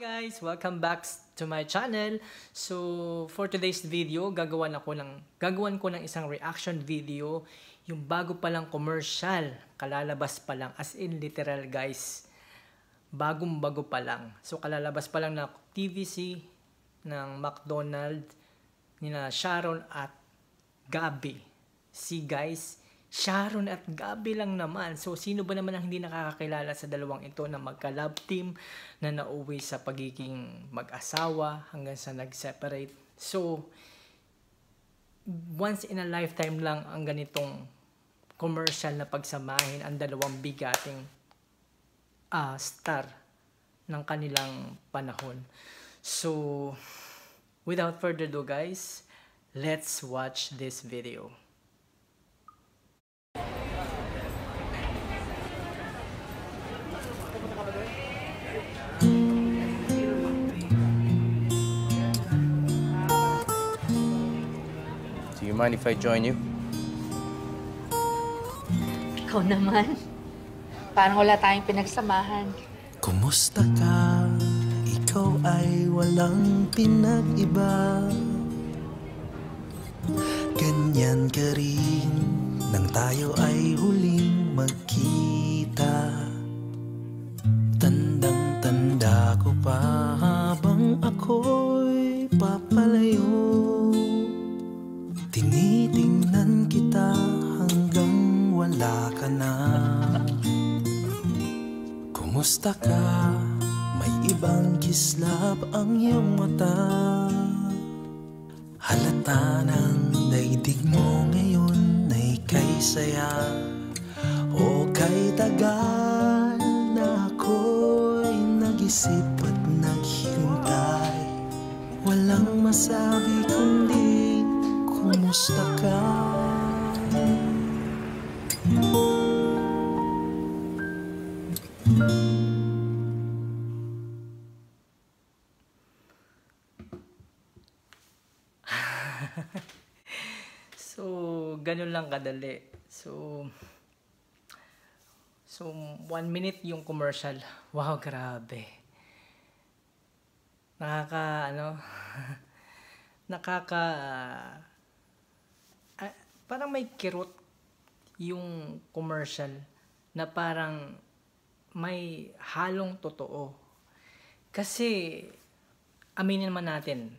guys! Welcome back to my channel. So, for today's video, gagawan ako ng gagawan ko ng isang reaction video, yung bago pa lang commercial, kalalabas pa lang as in literal guys. Bagong bago pa lang. So, kalalabas pa lang na TVC ng McDonald ni na Sharon at Gabi. See guys, Sharon at Gabi lang naman. So, sino ba naman ang hindi nakakakilala sa dalawang ito na magka-love team na nauwi sa pagiging mag-asawa hanggang sa nag-separate. So, once in a lifetime lang ang ganitong commercial na pagsamahin ang dalawang bigating uh, star ng kanilang panahon. So, without further ado guys, let's watch this video. Do you mind if I join you? Ikaw naman. Parang wala tayong pinagsamahan. Kumusta ka? Ikaw ay walang pinag-iba Ganyan ka rin Nang tayo ay huling magkita Tandang-tanda ko pa habang ako'y papalayo Kumusta ka? May ibang kislap ang iyong mata. Halata ng daigdig mo ngayon ay kay saya O kay tagal na ako'y nag-isip at naghintay. Walang masabi kundi kumusta ka so, ganun lang kadali. So, so, one minute yung commercial. Wow, grabe. Nakaka, ano, nakaka, ah, parang may kirot yung commercial na parang may halong totoo. Kasi, aminin naman natin,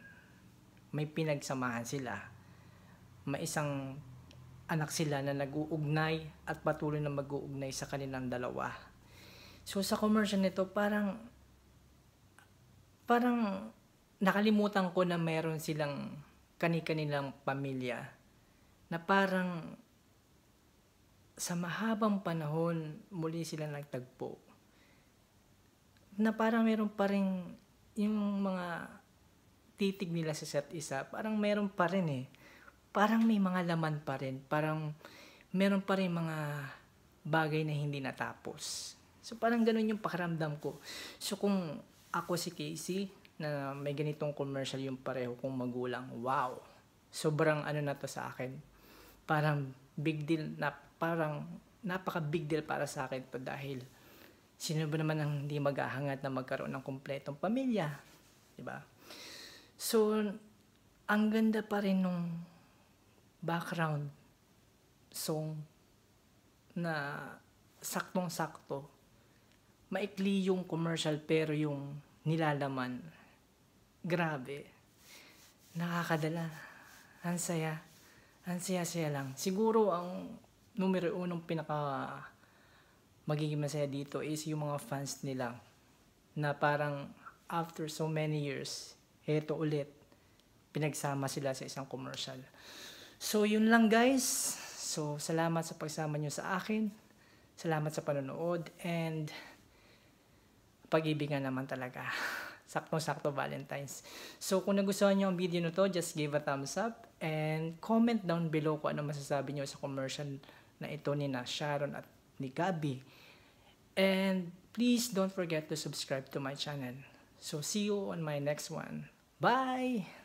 may pinagsamahan sila. May isang anak sila na nag-uugnay at patuloy na mag-uugnay sa kanilang dalawa. So sa commercial nito, parang parang nakalimutan ko na meron silang kani-kanilang pamilya na parang sa mahabang panahon muli sila nagtagpo na parang meron pa rin yung mga titig nila sa set isa, parang meron pa rin eh. Parang may mga laman pa rin. Parang meron pa rin mga bagay na hindi natapos. So parang ganun yung pakiramdam ko. So kung ako si Casey, na may ganitong commercial yung pareho kong magulang, wow! Sobrang ano na to sa akin. Parang big deal na parang napaka big deal para sa akin to dahil sino ba naman ang hindi maghahangad na magkaroon ng kompletong pamilya? 'Di ba? So, ang ganda pa rin nung background song na saktong-sakto. Maikli yung commercial pero yung nilalaman, grabe. Nakakadala. Ang saya. Ang saya-saya lang. Siguro ang numero unong pinaka magiging masaya dito is yung mga fans nila na parang after so many years, eto ulit, pinagsama sila sa isang commercial. So, yun lang guys. So, salamat sa pagsama nyo sa akin. Salamat sa panonood. And, pag-ibigan naman talaga. Saktong-sakto Valentine's. So, kung nagustuhan nyo ang video na to, just give a thumbs up. And, comment down below kung ano masasabi nyo sa commercial na ito ni na Sharon at ni Gabi. And, please don't forget to subscribe to my channel. So, see you on my next one. Bye!